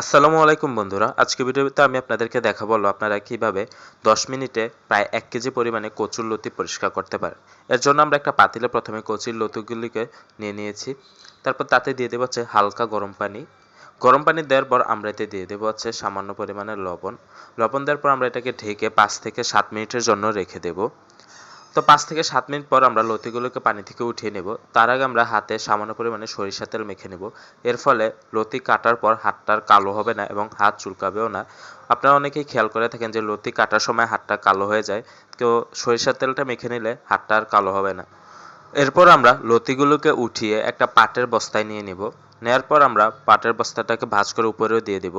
আসসালামু আলাইকুম বন্ধুরা। আজকে ভিডিওতে আমি আপনাদেরকে দেখাবো হলো আপনারা কীভাবে 10 মিনিটে প্রায় এক কেজি পরিমাণে কচুর লতি পরিষ্কার করতে পারেন। এর জন্য আমরা একটা পাতিলে প্রথমে কচুর লতিগুলিকে নিয়ে নিয়েছি। তারপর তাতে দিয়ে দেবো হচ্ছে হালকা গরম পানি। গরম পানি দেওয়ার পর আমরা এতে দিয়ে দেবো হচ্ছে সামান্য পরিমাণে লবণ। লবণ দেওয়ার পর আমরা এটাকে ঢেকে পাঁচ থেকে সাত মিনিটের জন্য রেখে দেবো। তো পাঁচ থেকে সাত মিনিট পর আমরা লতিগুলোকে পানি থেকে উঠিয়ে নেব। তার আগে আমরা হাতে সামান্য পরিমাণে সরিষা তেল মেখে নেব। এর ফলে লতি কাটার পর হাতটার কালো হবে না এবং হাত চুলকাবেও না। আপনারা অনেকেই খেয়াল করে থাকেন যে লতি কাটার সময় হাতটা কালো হয়ে যায়। তো সরিষার তেলটা মেখে নিলে হাতটা আর কালো হবে না। এরপর আমরা লতিগুলোকে উঠিয়ে একটা পাটের বস্তায় নিয়ে নেব। নেওয়ার পর আমরা পাটের বস্তাটাকে ভাঁজ করে উপরেও দিয়ে দেব।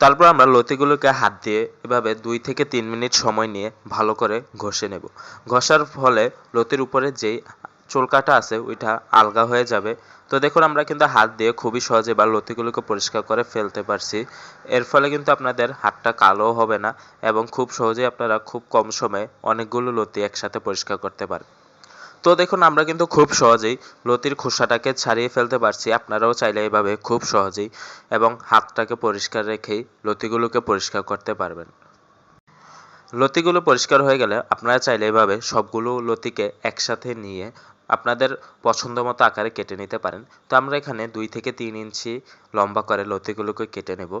তারপর আমরা লতিগুলোকে হাত দিয়ে এভাবে দুই থেকে তিন মিনিট সময় নিয়ে ভালো করে ঘষে নেব। ঘষার ফলে লতির উপরে যেই চুলকাটা আছে, ওইটা আলগা হয়ে যাবে। তো দেখুন, আমরা কিন্তু হাত দিয়ে খুবই সহজে বা লতিগুলোকে পরিষ্কার করে ফেলতে পারছি। এর ফলে কিন্তু আপনাদের হাতটা কালো হবে না এবং খুব সহজেই আপনারা খুব কম সময়ে অনেকগুলো লতি একসাথে পরিষ্কার করতে পারেন তো দেখুন, আমরা কিন্তু খুব সহজেই লতির খোসাটাকে ছাড়িয়ে ফেলতে পারছি। আপনারাও চাইলে এভাবে খুব সহজেই এবং হাতটাকে পরিষ্কার রেখেই লতিগুলোকে পরিষ্কার করতে পারবেন। লতিগুলো পরিষ্কার হয়ে গেলে আপনারা চাইলে এভাবে সবগুলো লতিকে একসাথে নিয়ে আপনাদের পছন্দ মতো আকারে কেটে নিতে পারেন। তো আমরা এখানে দুই থেকে তিন ইঞ্চি লম্বা করে লতিগুলোকে কেটে নেব।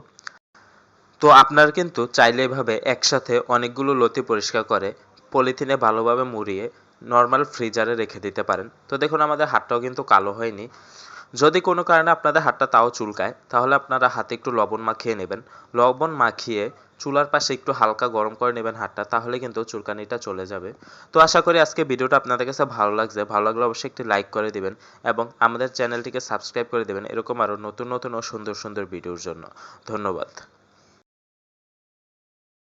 তো আপনারা কিন্তু চাইলে এভাবে একসাথে অনেকগুলো লতি পরিষ্কার করে পলিথিনে ভালোভাবে মুড়িয়ে নর্মাল ফ্রিজারে রেখে দিতে পারেন। তো দেখুন, আমাদের হাতটাও কিন্তু কালো হয়নি। যদি কোনো কারণে আপনাদের হাতটা তাও চুলকায়, তাহলে আপনারা হাতে একটু লবণ মাখিয়ে নেবেন। লবণ মাখিয়ে চুলার পাশে একটু হালকা গরম করে নেবেন হাতটা, তাহলে কিন্তু চুলকানিটা চলে যাবে। তো আশা করি আজকে ভিডিওটা আপনাদের কাছে ভালো লাগছে। ভালো লাগলে অবশ্যই একটি লাইক করে দিবেন এবং আমাদের চ্যানেলটিকে সাবস্ক্রাইব করে দেবেন। এরকম আরও নতুন নতুন ও সুন্দর সুন্দর ভিডিওর জন্য। ধন্যবাদ।